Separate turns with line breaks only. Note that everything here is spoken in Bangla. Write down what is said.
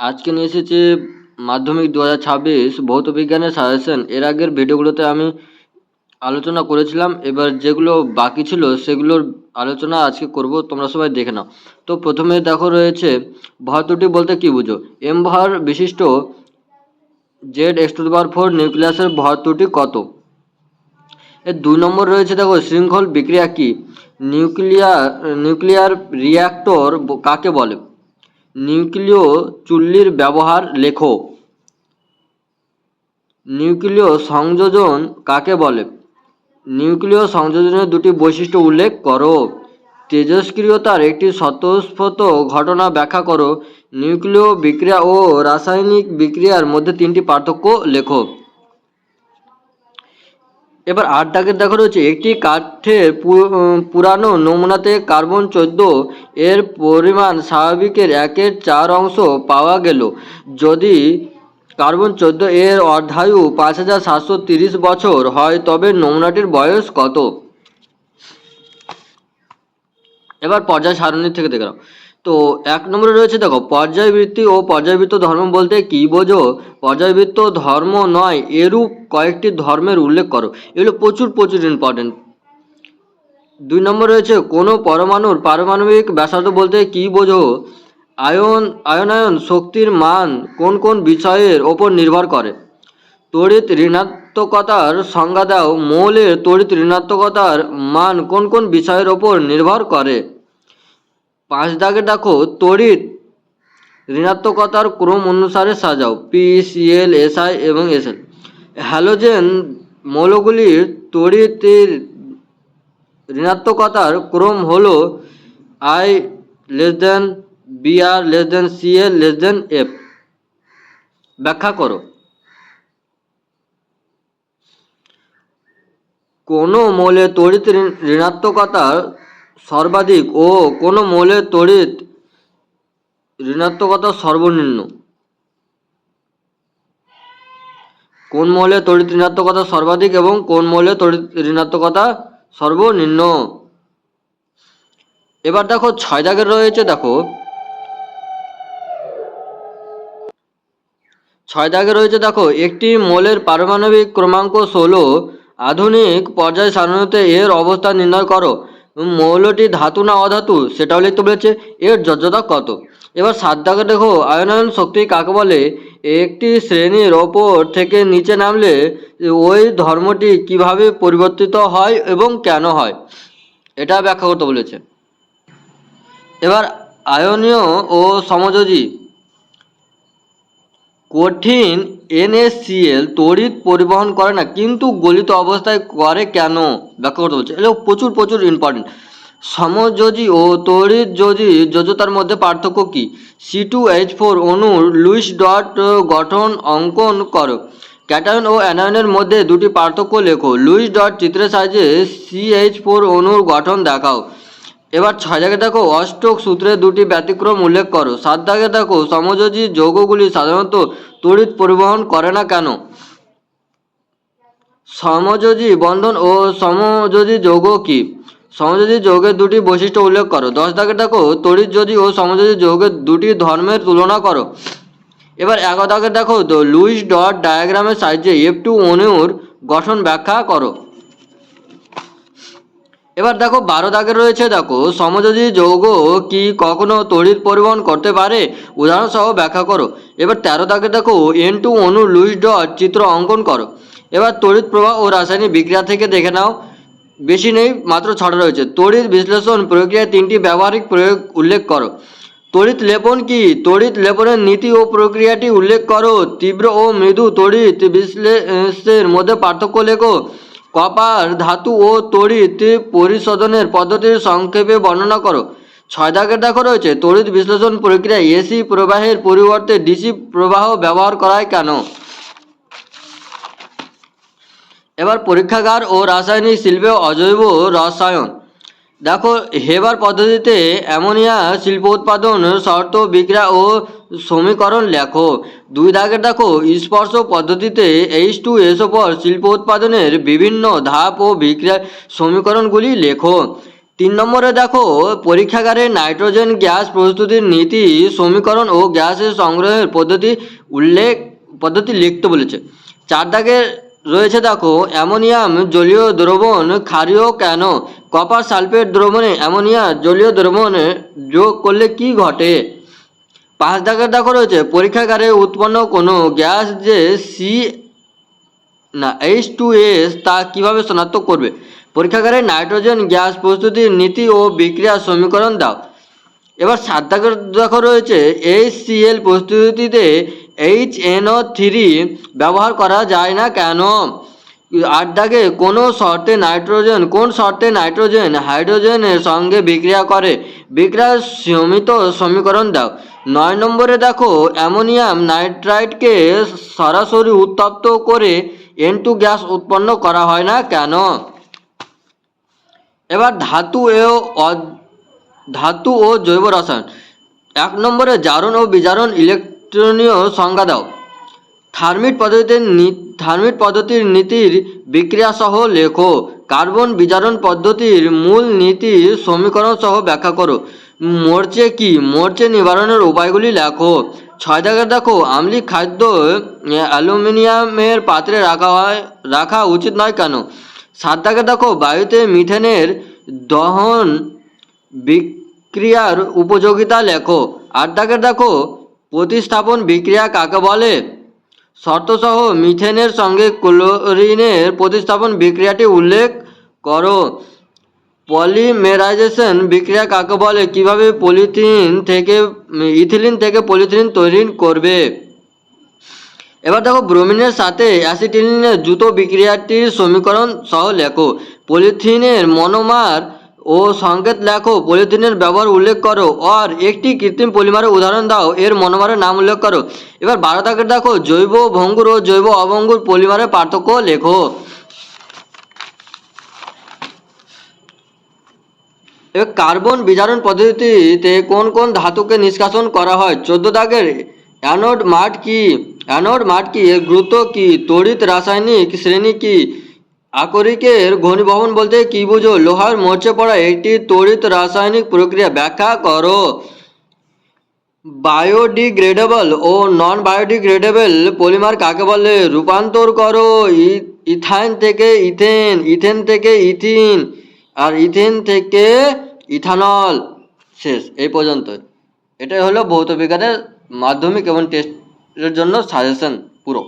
আজকে নিয়ে এসেছি মাধ্যমিক দু হাজার ছাব্বিশ ভৌত বিজ্ঞানের সাজেশন এর আগের ভিডিওগুলোতে আমি আলোচনা করেছিলাম। এবার যেগুলো বাকি ছিল সেগুলোর আলোচনা আজকে করব, তোমরা সবাই দেখে নাও। তো প্রথমে দেখো রয়েছে, ভর ত্রুটি বলতে কী বুঝো? এম ভর বিশিষ্ট Z X two power four নিউক্লিয়াসের ভর কত? এর দুই নম্বর রয়েছে, দেখো, শৃঙ্খল বিক্রিয়া কি? নিউক্লিয়ার নিউক্লিয়ার রিয়াক্টর কাকে বলে? নিউক্লিয় চুল্লির ব্যবহার লেখো। নিউক্লিয় সংযোজন কাকে বলে? নিউক্লিয় সংযোজনের দুটি বৈশিষ্ট্য উল্লেখ করো। তেজস্ক্রিয়তার একটি স্বতঃস্ফত ঘটনা ব্যাখ্যা করো। নিউক্লিয় বিক্রিয়া ও রাসায়নিক বিক্রিয়ার মধ্যে তিনটি পার্থক্য লেখো। এবার আট দাগের দেখা রয়েছে। একটি কাঠের পুরানো নমুনাতে কার্বন চোদ্দ এর পরিমাণ স্বাভাবিকের একের চার অংশ পাওয়া গেল। যদি কার্বন চোদ্দ এর অর্ধায়ু পাঁচ হাজার সাতশো তিরিশ বছর হয়, তবে নমুনাটির বয়স কত? এবার পর্যায় সারণী থেকে দেখে নাও। তো এক নম্বরে রয়েছে, দেখো, পর্যায়বৃত্তি ও পর্যায়বৃত্ত ধর্ম বলতে কি বোঝো? পর্যায়বৃত্ত ধর্ম নয়, এরূপ কয়েকটি ধর্মের উল্লেখ করো। এগুলো প্রচুর প্রচুর ইম্পর্টেন্ট দুই নম্বর রয়েছে, কোনো পরমাণুর পারমাণবিক ব্যাসার্ধ বলতে কি বোঝো? আয়ন, আয়নায়ন শক্তির মান কোন কোন বিষয়ের ওপর নির্ভর করে? তড়িৎ ঋণাত্মকতার সংজ্ঞা দাও, মৌলের তড়িৎ ঋণাত্মকতার মান কোন কোন বিষয়ের ওপর নির্ভর করে? পাঁচ দাগে দেখো তড়িৎ। ঋণাত্মকতার ক্রম অনুসারে সাজাও পি সিএল এসআই এবং এসএল হ্যালোজেন মৌলগুলির তড়িতের ঋণাত্মকতার ক্রম হল I less than B R less than C L less than F ব্যাখ্যা করো। কোনো মৌলের তড়িৎ ঋণ- ঋণাত্মকতা সর্বাধিক ও কোনো মৌলের তড়িৎ ঋণাত্মকতা সর্বনিম্ন। কোন মৌলের তড়িৎ ঋণাত্মকতা সর্বাধিক এবং কোন মৌলের তড়িৎ ঋণাত্মকতা সর্বনিম্ন? এবার দেখো ছয় দাগের রয়েছে, দেখো। ছয় দাগে রয়েছে, দেখো, একটি মোলের পারমাণবিক ক্রমাঙ্ক ষোলো আধুনিক পর্যায় সারণীতে এর অবস্থান নির্ণয় করো। মৌলটি ধাতু না অধাতু সেটাও লিখতে বলেছে, এর যোজ্যতা কত? এবার সাত দাগে দেখো, আয়নায়ন শক্তি কাকে বলে? একটি শ্রেণির ওপর থেকে নিচে নামলে ওই ধর্মটি কীভাবে পরিবর্তিত হয় এবং কেন হয়? এটা ব্যাখ্যা করতে বলেছে। এবার আয়নীয় ও সমযোজী কঠিন এনএসসিএল তড়িৎ পরিবহন করে না, কিন্তু গলিত অবস্থায় করে কেন? ব্যাখ্যা করতে বলছে। এগুলো প্রচুর প্রচুর ইম্পর্টেন্ট সমযোজী ও তড়িৎ যোজী যোজতার মধ্যে পার্থক্য কি? সি টু এইচ ফোর অণুর লুইস ডট গঠন অঙ্কন করো। ক্যাটায়ন ও অ্যানায়নের মধ্যে দুটি পার্থক্য লেখো। লুইস ডট চিত্রের সাহায্যে সি এইচ ফোর অণুর গঠন দেখাও। এবার ছয় দাগে দেখো, অষ্টক সূত্রের দুটি ব্যতিক্রম উল্লেখ করো। সাত দাগে দেখো, সমযোজী যৌগগুলি সাধারণত তড়িৎ পরিবহন করে না কেন? সমযোজী বন্ধন ও সমযোজী যৌগ কি? সমযোজী যৌগের দুটি বৈশিষ্ট্য উল্লেখ করো। দশ দাগে দেখো, তড়িৎ যোজী ও সমযোজী যৌগের দুটি ধর্মের তুলনা করো। এবার এগারো দাগে দেখো লুইস ডট ডায়াগ্রামের সাহায্যে এফ টু অনুর গঠন ব্যাখ্যা করো। এবার দেখো বারো দাগে রয়েছে দেখো, সমযোজী যৌগ কি কখনো তড়িৎ পরিবহন করতে পারে? উদাহরণ সহ ব্যাখ্যা করো। এবার তেরো দাগে দেখো এন টু অনু লুইস ডট চিত্র অঙ্কন করো। এবার তড়িৎ প্রবাহ ও রাসায়নিক বিক্রিয়া থেকে দেখে নাও। বেশি নেই, মাত্র ছটা রয়েছে। তড়িৎ বিশ্লেষণ প্রক্রিয়ায় তিনটি ব্যবহারিক প্রয়োগ উল্লেখ করো। তড়িৎ লেপন কি? তড়িৎ লেপনের নীতি ও প্রক্রিয়াটি উল্লেখ করো। তীব্র ও মৃদু তড়িৎ বিশ্লেষের মধ্যে পার্থক্য লেখো। কপার, ধাতু ও তড়িৎ পরিশোধনের পদ্ধতির সংক্ষেপে বর্ণনা করো। ছয় দাগের দেখো রয়েছে। তড়িৎ বিশ্লেষণ প্রক্রিয়ায় এসি প্রবাহের পরিবর্তে ডিসি প্রবাহ ব্যবহার করায় কেন? এবার পরীক্ষাগার ও রাসায়নিক শিল্পে অজৈব রসায়ন। দেখো, হেবার পদ্ধতিতে অ্যামোনিয়া শিল্প উৎপাদন, শর্ত বিক্রিয়া ও সমীকরণ লেখো। দুই দাগের দেখো, স্পর্শ পদ্ধতিতে এইচ টু এসও পর শিল্প উৎপাদনের বিভিন্ন ধাপ ও বিক্রিয়ার সমীকরণগুলি লেখো। তিন নম্বরে দেখো, পরীক্ষাগারে নাইট্রোজেন গ্যাস প্রস্তুতির নীতি, সমীকরণ ও গ্যাসের সংগ্রহের পদ্ধতি উল্লেখ, পদ্ধতি লিখতে বলেছে। চার দাগে রয়েছে দেখো, অ্যামোনিয়াম জলীয় দ্রবণ ক্ষারীয় কেন? কপার সালফেট দ্রবণে অ্যামোনিয়া জলীয় দ্রবণে যোগ করলে কি ঘটে? পাঁচ দাগের দেখো রয়েছে। পরীক্ষাগারে উৎপন্ন কোনো গ্যাস যে সি না এইচ টু এস তা কীভাবে শনাক্ত করবে? পরীক্ষাগারে নাইট্রোজেন গ্যাস প্রস্তুতির নীতি ও বিক্রিয়ার সমীকরণ দাও। এবার সাত দাগের দেখো রয়েছে। এইচ সিএল প্রস্তুতিতে এইচ এনও থ্রি ব্যবহার করা যায় না কেন? আট দাগে কোনো শর্তে নাইট্রোজেন, কোন শর্তে নাইট্রোজেন, হাইড্রোজেনের সঙ্গে বিক্রিয়া করে। বিক্রিয়ার সীমিত সমীকরণ দাও। নয় নম্বরে দেখো, অ্যামোনিয়াম নাইট্রাইটকে সরাসরি উত্তপ্ত করে এন টু গ্যাস উৎপন্ন করা হয় না কেন? এবার ধাতু ও অ- ধাতু ও জৈব রসায়ন। এক নম্বরে জারণ ও বিজারণ ইলেকট্রনীয় সংজ্ঞা দাও। থার্মিট পদ্ধতির থার্মিট পদ্ধতির নীতির বিক্রিয়া সহ লেখো। কার্বন বিজারণ পদ্ধতির মূল নীতির সমীকরণ সহ ব্যাখ্যা করো। মরচে কি? মরচে নিবারণের উপায়গুলি লেখো। ছয় দাগের দেখো, আম্লিক খাদ্য অ্যালুমিনিয়ামের পাত্রে রাখা হয়, রাখা উচিত নয় কেন? সাত দাগের দেখো, বায়ুতে মিথেনের দহন বিক্রিয়ার উপযোগিতা লেখো। আট দাগের দেখো, প্রতিস্থাপন বিক্রিয়া কাকে বলে? শর্তসহ মিথেনের সঙ্গে ক্লোরিনের প্রতিস্থাপন বিক্রিয়াটি উল্লেখ করো। পলিমেরাইজেশন বিক্রিয়া কাকে বলে? কীভাবে পলিথিন থেকে, ইথিলিন থেকে পলিথিলিন তৈরি করবে? এবার দেখো, ব্রোমিনের সাথে অ্যাসিটিলিনের দ্রুত বিক্রিয়াটির সমীকরণ সহ লেখো। পলিথিনের মনোমার ও সংকেত লেখো, পলিথিনের ব্যবহার উল্লেখ করো, আর একটি কৃত্রিম পলিমারের উদাহরণ দাও, এর মনোমারের নাম উল্লেখ করো। এবার বারো দাগের দেখো, জৈব ভঙ্গুর ও জৈব অভঙ্গুর পলিমারের পার্থক্য লেখো। কার্বন বিজারণ পদ্ধতিতে কোন কোন ধাতুকে নিষ্কাশন করা হয়? চোদ্দ দাগের অ্যানোড মাঠ কি? অ্যানোড মাঠ কি, এর গুরুত্ব কি? তড়িৎ রাসায়নিক শ্রেণি কি? আকরিকের ঘনীভবন বলতে কি বুঝো? লোহার মরচে পড়া একটি তড়িৎ রাসায়নিক প্রক্রিয়া। ব্যাখ্যা করো। বায়োডিগ্রেডেবল ও নন বায়োডিগ্রেডেবল পলিমার কাকে বলে? রূপান্তর করো। ইথাইন থেকে ইথেন ইথেন থেকে ইথিন, আর ইথেন থেকে ইথানল। শেষ, এই পর্যন্ত এটাই হলো ভৌত বিজ্ঞানের মাধ্যমিক এবং টেস্টের জন্য সাজেশন পুরো।